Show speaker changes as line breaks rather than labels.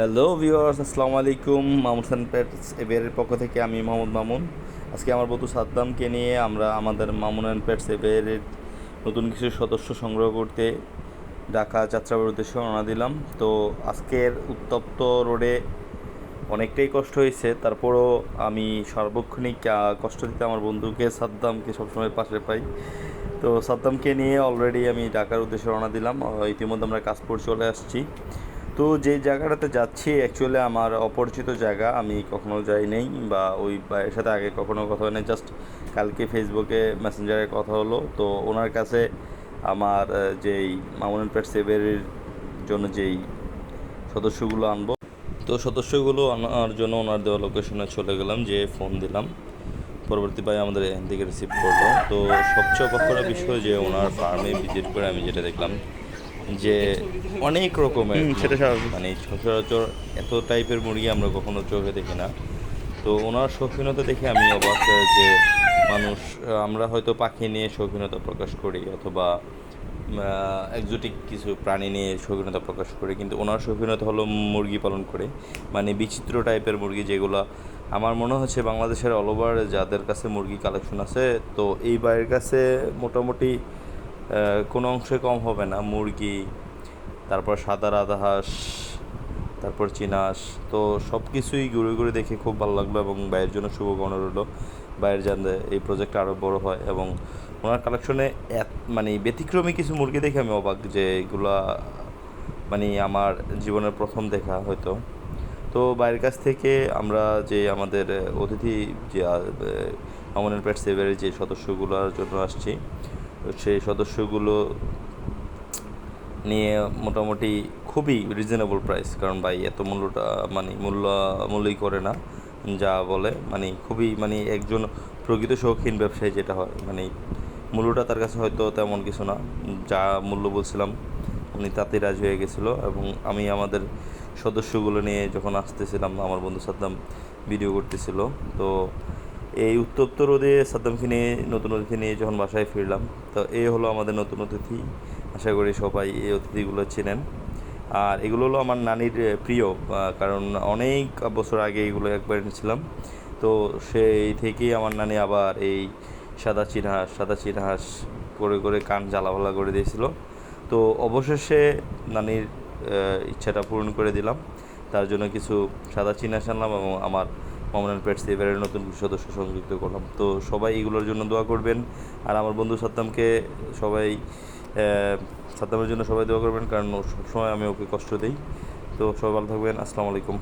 Hello viewers আসসালামু আলাইকুম Mamun pets এবের পক্ষ থেকে আমি মোহাম্মদ মামুন। আজকে আমার বন্ধু সাদ্দামকে নিয়ে আমরা আমাদের মামুন অ্যান্ড পেটস এবের নতুন কিছু সদস্য সংগ্রহ করতে ঢাকা যাত্রাবার উদ্দেশ্যে রওনা দিলাম। তো আজকের উত্তপ্ত রোডে অনেকটাই কষ্ট হয়েছে। তারপরও আমি সার্বক্ষণিক কষ্ট দিতে আমার বন্ধুকে, সাদ্দামকে সবসময় পাশে পাই। তো সাদ্দামকে নিয়ে অলরেডি আমি ঢাকার উদ্দেশ্যে রওনা দিলাম। ইতিমধ্যে আমরা কাশপুর চলে আসছি। তো যে জায়গাটাতে যাচ্ছি অ্যাকচুয়ালি আমার অপরিচিত জায়গা, আমি কখনো যাই নেই বা ওই ভাইয়ের সাথে আগে কখনো কথা হয় নাই জাস্ট কালকে ফেসবুকে মেসেঞ্জারে কথা হলো। তো ওনার কাছে আমার যেই মামুন পেট সেভের জন্য যেই সদস্যগুলো আনব, তো সদস্যগুলো আনার জন্য ওনার দেওয়া লোকেশনে চলে গেলাম যে ফোন দিলাম। পরবর্তী ভাই আমাদের এখান থেকে রিসিভ করল। তো সবচেয়ে অবাক বিষয় যে ওনার ফার্মে ভিজিট করে আমি যেটা দেখলাম। যে অনেক রকমের
সেটা স্বাভাবিক।
মানে সচরাচর এত টাইপের মুরগি আমরা কখনো চোখে দেখি না তো ওনার শৌখিনতা দেখে আমি অবাক যে মানুষ আমরা হয়তো পাখি নিয়ে শৌখিনতা প্রকাশ করি অথবা একজোটিক কিছু প্রাণী নিয়ে শৌখিনতা প্রকাশ করি কিন্তু ওনার শৌখিনতা হলো মুরগি পালন করে মানে বিচিত্র টাইপের মুরগি যেগুলো আমার মনে হচ্ছে বাংলাদেশের অল ওভার যাদের কাছে মুরগি কালেকশন আছে তো এই বাইরের কাছে মোটামুটি কোনো অংশে কম হবে না। মুরগি, তারপর সাদা রাধা হাঁস, তারপর চিনাস তো সব কিছুই ঘুরে ঘুরে দেখে খুব ভালো লাগল এবং বাইরের জন্য শুভকামনা রইল। বাইরের জানতে এই প্রজেক্ট আরও বড় হয় এবং ওনার কালেকশনে এত মানে ব্যতিক্রমী কিছু মুরগি দেখে আমি অবাক যে এগুলা মানে আমার জীবনের প্রথম দেখা হয়তো। তো বাইরের কাছ থেকে আমরা যে আমাদের অতিথি, যে মামনের পেট যে সদস্যগুলোর জন্য আসছি সেই সদস্যগুলো নিয়ে মোটামুটি খুবই রিজনেবল প্রাইস কারণ ভাই এত মূল্যটা মানে মূল্য, মূল্যই করে না, যা বলে মানে খুবই মানে একজন প্রকৃত শৌখিন ব্যবসায়ী যেটা হয় মানে মূল্যটা তার কাছে হয়তো তেমন কিছু না, যা মূল্য বলছিলাম, উনি তাতেই রাজি হয়ে গেছিল, এবং আমি আমাদের সদস্যগুলো নিয়ে যখন আসতেছিলাম, আমার বন্ধু সাদ্দাম ভিডিও করতেছিল, তো এই উত্তপ্ত রোদে সাদ্দামকে নিয়ে, নতুন অতিথি নিয়ে যখন বাসায় ফিরলাম, তো এই হলো আমাদের নতুন অতিথি। আশা করি সবাই এই অতিথিগুলো চেনেন। আর এগুলো হলো আমার নানির প্রিয় কারণ অনেক বছর আগে এগুলো একবার এনেছিলাম। তো সেই থেকেই আমার নানি আবার এই সাদা চিনহাঁস সাদা চিনহাঁস করে করে কান জ্বালাভালা করে দিয়েছিল। তো অবশেষে নানির ইচ্ছাটা পূরণ করে দিলাম। তার জন্য কিছু সাদা চিনহাঁস আনলাম এবং আমার মামুনাল পেটস এবারের নতুন সদস্য সংযুক্ত করলাম। তো সবাই এগুলোর জন্য দোয়া করবেন। আর আমার বন্ধু সাত্তামকে সবাই সাত্তামের জন্য সবাই দোয়া করবেন, কারণ সবসময় আমি ওকে কষ্ট দিই। তো সবাই ভালো থাকবেন। আসসালামু আলাইকুম।